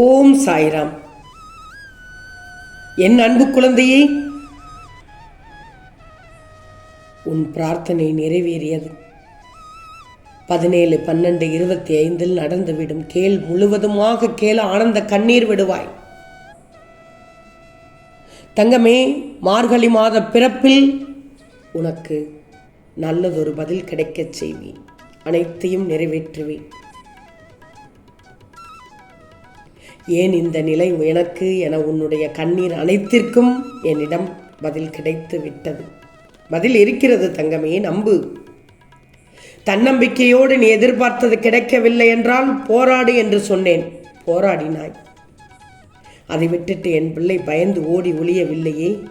ஓம் சாய்ராம். என் அன்பு குழந்தையே உன் பிரார்த்தனை நிறைவேறியது. பதினேழு பன்னெண்டு இருபத்தி ஐந்தில் நடந்துவிடும் கேள் முழுவதுமாக கேள ஆனந்த கண்ணீர் விடுவாய். தங்கமே மார்கழி மாத பிறப்பில் உனக்கு நல்லதொரு பதில் கிடைக்கச் செய்வேன். அனைத்தையும் நிறைவேற்றுவேன். ஏன் இந்த நிலை எனக்கு என உன்னுடைய கண்ணீர் அனைத்திற்கும் என்னிடம் பதில் கிடைத்து விட்டது. பதில் இருக்கிறது தங்கமே நம்பு. தன்னம்பிக்கையோடு நீ எதிர்பார்த்தது கிடைக்கவில்லை என்றால் போராடு என்று சொன்னேன். போராடினாய். அதை விட்டுட்டு என் பிள்ளை பயந்து ஓடி ஒளியவில்லையே.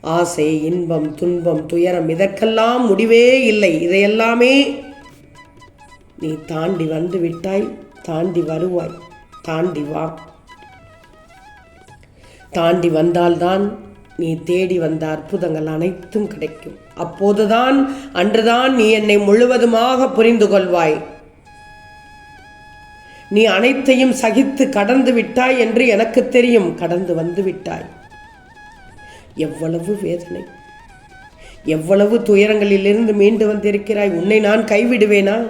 ஆசை இன்பம் துன்பம் துயரம் இதற்கெல்லாம் முடிவே இல்லை. இதையெல்லாமே நீ தாண்டி வந்து விட்டாய். தாண்டி வருவாய் தாண்டி வா. தாண்டி வந்தால்தான் நீ தேடி வந்த அற்புதங்கள் அனைத்தும் கிடைக்கும். அப்போதுதான் அன்றுதான் நீ என்னை முழுவதுமாக புரிந்து கொள்வாய். நீ அனைத்தையும் சகித்து கடந்து விட்டாய் என்று எனக்கு தெரியும். கடந்து வந்து விட்டாய். எவ்வளவு வேதனை. எவ்வளவு துயரங்களிலிருந்து மீண்டு வந்திருக்கிறாய். உன்னை நான் கைவிடுவேனா?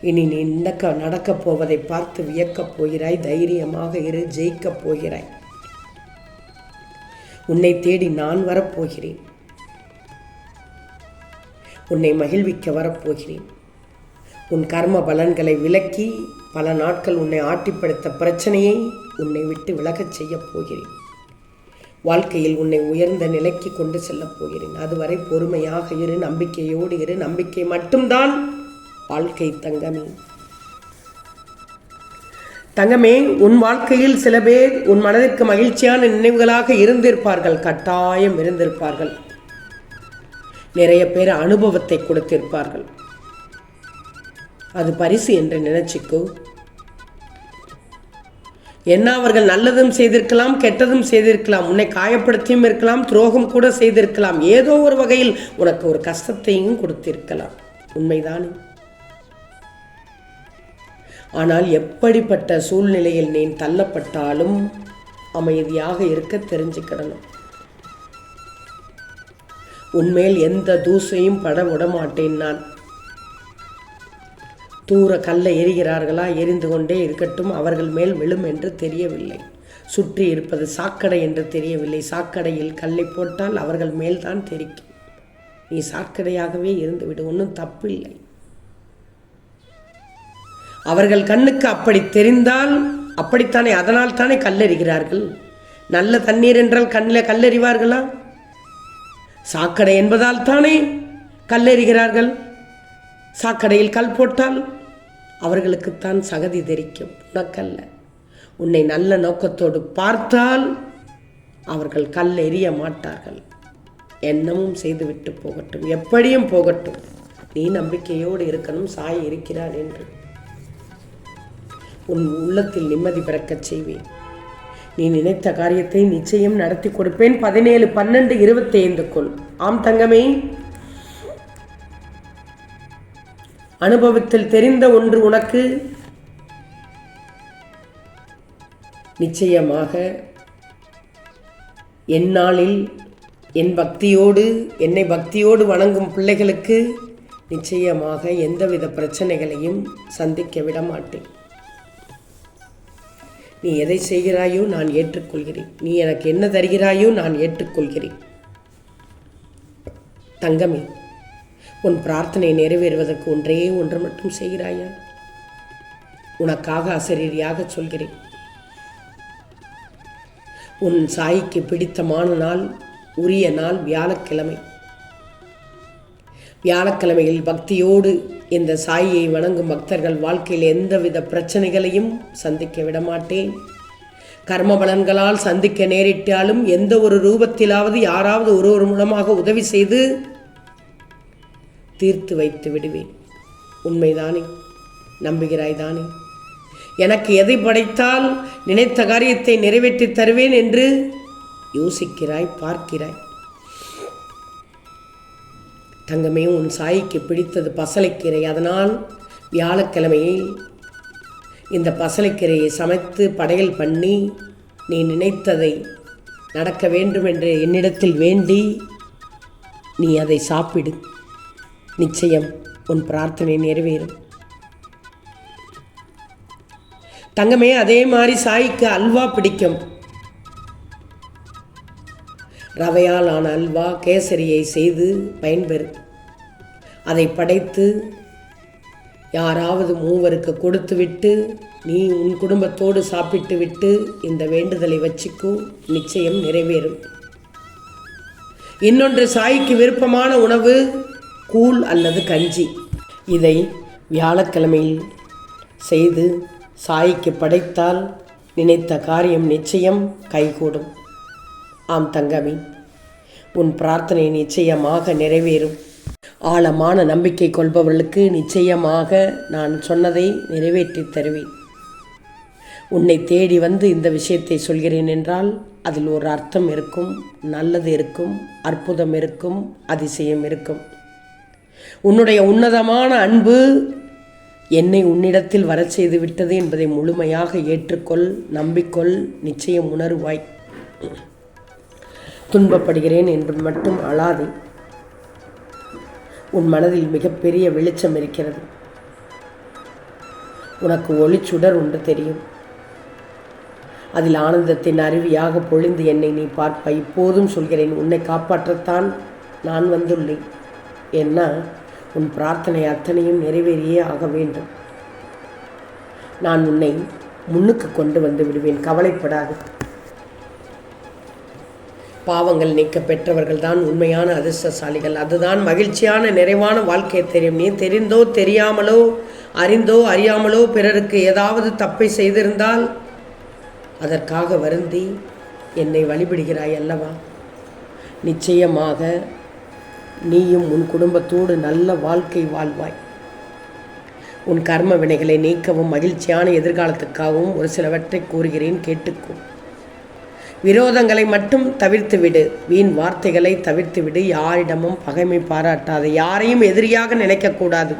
இனி நீ நடக்க நடக்கப் போவதை பார்த்து வியக்கப் போகிறாய் தைரியமாக இரு ஜெயிக்கப் போகிறாய். உன்னை தேடி நான் வரப்போகிறேன். உன்னை மகிழ்விக்க வரப்போகிறேன். உன் கர்ம பலன்களை விலக்கி பல நாட்கள் உன்னை ஆட்டிப்படுத்த பிரச்சனையை உன்னை விட்டு விலகச் செய்யப் போகிறேன். வாழ்க்கையில் உன்னை உயர்ந்த நிலைக்கு கொண்டு செல்லப் போகிறேன். அதுவரை பொறுமையாக இரு நம்பிக்கையோடு இரு. நம்பிக்கை மட்டும்தான் வாழ்க்கை தங்கமே. தங்கமே உன் வாழ்க்கையில் சில பேர் உன் மனதிற்கு மகிழ்ச்சியான நினைவுகளாக இருந்திருப்பார்கள் கட்டாயம் இருந்திருப்பார்கள். நிறைய பேர் அனுபவத்தை கொடுத்திருப்பார்கள். அது பரிசு என்று நினைச்சிக்கோ. என்ன அவர்கள் நல்லதும் செய்திருக்கலாம் கெட்டதும் செய்திருக்கலாம் உன்னை காயப்படுத்தியும் இருக்கலாம் துரோகம் கூட செய்திருக்கலாம் ஏதோ ஒரு வகையில் உனக்கு ஒரு கஷ்டத்தையும் கொடுத்திருக்கலாம். உண்மைதானே? ஆனால் எப்படிப்பட்ட சூழ்நிலையில் நீ தள்ளப்பட்டாலும் அமைதியாக இருக்க தெரிஞ்சுக்கிடணும். உன்மேல் எந்த தூசையும் பட விட மாட்டேன் நான். தூர கல்லை எரிகிறார்களா? எரிந்து கொண்டே இருக்கட்டும் அவர்கள் மேல் விழும் என்று தெரியவில்லை. சுற்றி இருப்பது சாக்கடை என்று தெரியவில்லை. சாக்கடையில் கல்லை போட்டால் அவர்கள் மேல்தான் தெரிக்கும். நீ சாக்கடையாகவே இருந்துவிடு ஒன்றும் தப்பில்லை. அவர்கள் கண்ணுக்கு அப்படி தெரிந்தால் அப்படித்தானே அதனால் தானே கல்லறிகிறார்கள்? நல்ல தண்ணீர் என்றால் கண்ணில் கல்லறிவார்களா? சாக்கடை என்பதால் தானே கல்லெறிகிறார்கள்? சாக்கடையில் கல் போட்டால் அவர்களுக்குத்தான் சகதி தெரிக்கும். உனக்கல்ல. உன்னை நல்ல நோக்கத்தோடு பார்த்தால் அவர்கள் கல் எறிய மாட்டார்கள். என்னமும் செய்துவிட்டு போகட்டும். எப்படியும் போகட்டும். நீ நம்பிக்கையோடு இருக்கணும் சாய் இருக்கிறார் என்று. உன் உள்ளத்தில் நிம்மதி பிறக்கச் செய்வேன். நீ நினைத்த காரியத்தை நிச்சயம் நடத்தி கொடுப்பேன். பதினேழு பன்னெண்டு இருபத்தி ஐந்துக்குள் ஆம் தங்கமே. அனுபவத்தில் தெரிந்த ஒன்று உனக்கு. நிச்சயமாக எந்நாளில் என் பக்தியோடு என்னை பக்தியோடு வணங்கும் பிள்ளைகளுக்கு நிச்சயமாக எந்தவித பிரச்சனைகளையும் சந்திக்க விட மாட்டேன் நீ எதை செய்கிறாயோ நான் ஏற்றுக்கொள்கிறேன். நீ எனக்கு என்ன தருகிறாயோ நான் ஏற்றுக்கொள்கிறேன். தங்கமே உன் பிரார்த்தனை நிறைவேறுவதற்கு ஒன்றே ஒன்று மட்டும் செய்கிறாயா? உனக்காக அசரீரியாக சொல்கிறேன். உன் சாய்க்கு பிடித்தமான நாள் உரிய நாள் வியாழக்கிழமை. வியாழக்கிழமையில் பக்தியோடு இந்த சாயை வணங்கும் பக்தர்கள் வாழ்க்கையில் எந்தவித பிரச்சனைகளையும் சந்திக்க விடமாட்டேன். கர்ம பலன்களால் சந்திக்க நேரிட்டாலும் எந்த ஒரு ரூபத்திலாவது யாராவது ஒருவர் மூலமாக உதவி செய்து தீர்த்து வைத்து விடுவேன். உண்மைதானே? நம்புகிறாய் தானே எனக்கு எதை படைத்தால் நினைத்த காரியத்தை நிறைவேற்றி தருவேன் என்று யோசிக்கிறாய் பார்க்கிறாய். தங்கமே உன் சாய்க்கு பிடித்தது பசலைக்கீரை. அதனால் வியாழக்கிழமையை இந்த பசலைக்கீரையை சமைத்து படையல் பண்ணி நீ நினைத்ததை நடக்க வேண்டும் என்று என்னிடத்தில் வேண்டி நீ அதை சாப்பிடு. நிச்சயம் உன் பிரார்த்தனை நிறைவேறும். தங்கமே அதே மாதிரி சாய்க்கு அல்வா பிடிக்கும். ரவையால் ஆன அல்வா கேசரியை செய்து பயன்பெறு. அதை படைத்து யாராவது மூவருக்கு கொடுத்துவிட்டு நீ உன் குடும்பத்தோடு சாப்பிட்டு விட்டு இந்த வேண்டுதலை வச்சுக்கும் நிச்சயம் நிறைவேறும். இன்னொன்று சாய்க்கு விருப்பமான உணவு கூழ் அல்லது கஞ்சி. இதை வியாழக்கிழமையில் செய்து சாய்க்கு படைத்தால் நினைத்த காரியம் நிச்சயம் கைகூடும். ஆம் தங்கமி உன் பிரார்த்தனை நிச்சயமாக நிறைவேறும். ஆழமான நம்பிக்கை கொள்பவர்களுக்கு நிச்சயமாக நான் சொன்னதை நிறைவேற்றித் தருவேன். உன்னை தேடி வந்து இந்த விஷயத்தை சொல்கிறேன் என்றால் அதில் ஒரு அர்த்தம் இருக்கும் நல்லது இருக்கும் அற்புதம் இருக்கும் அதிசயம் இருக்கும். உன்னுடைய உன்னதமான அன்பு என்னை உன்னிடத்தில் வரச் செய்து விட்டது என்பதை முழுமையாக ஏற்றுக்கொள் நம்பிக்கொள் நிச்சயம் உணர்வாய். துன்பப்படுகிறேன் என்று மட்டும் அழாதே. உன் மனதில் மிகப்பெரிய வெளிச்சம் இருக்கிறது. உனக்கு ஒளிச்சுடர் ஒன்று தெரியும். அதில் ஆனந்தத்தின் அருவியாக பொழிந்து என்னை நீ பார்ப்ப இப்போதும் சொல்கிறேன் உன்னை காப்பாற்றத்தான் நான் வந்துள்ளேன். என்ன உன் பிரார்த்தனை அத்தனையும் நிறைவேறியே ஆக வேண்டும். நான் உன்னை முன்னுக்கு கொண்டு வந்து விடுவேன் கவலைப்படாது. பாவங்கள் நீக்க பெற்றவர்கள் தான் உண்மையான அதிர்ஷ்டசாலிகள். அதுதான் மகிழ்ச்சியான நிறைவான வாழ்க்கை தெரியும். நீ தெரிந்தோ தெரியாமலோ அறிந்தோ அறியாமலோ பிறருக்கு ஏதாவது தப்பை செய்திருந்தால் அதற்காக வருந்தி என்னை வழிபடுகிறாய் அல்லவா? நிச்சயமாக நீயும் உன் குடும்பத்தோடு நல்ல வாழ்க்கை வாழ்வாய். உன் கர்ம வினைகளை நீக்கவும் மகிழ்ச்சியான எதிர்காலத்துக்காகவும் ஒரு சிலவற்றை கூறுகிறேன் கேட்டுக்கோ. விரோதங்களை மட்டும் தவிர்த்துவிடு. வீண் வார்த்தைகளை தவிர்த்துவிடு. யாரிடமும் பகைமை பாராட்டாது. யாரையும் எதிரியாக நினைக்கக்கூடாது.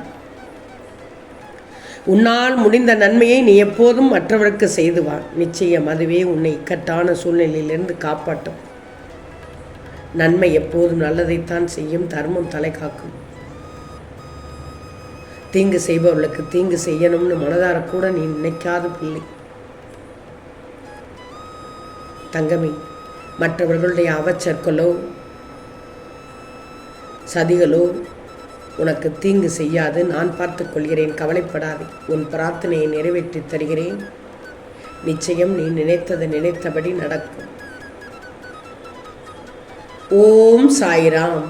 உன்னால் முடிந்த நன்மையை நீ எப்போதும் மற்றவருக்கு செய்து வா நிச்சயம் அதுவே உன்னை இக்கட்டான சூழ்நிலையிலிருந்து காப்பாற்றும். நன்மை எப்போதும் நல்லதைத்தான் செய்யும். தர்மம் தலை காக்கும். தீங்கு செய்பவர்களுக்கு தீங்கு செய்யணும்னு மனதார கூட நீ நினைக்காத பிள்ளை. தங்கமே மற்றவர்களுடைய அவச்சற்களோ சதிகளோ உனக்கு தீங்கு செய்யாது நான் பார்த்துக்கொள்கிறேன் கவலைப்படாதே உன் பிரார்த்தனையை நிறைவேற்றி தருகிறேன். நிச்சயம் நீ நினைத்தது நினைத்தபடி நடக்கும். ஓம் சாய்ராம்.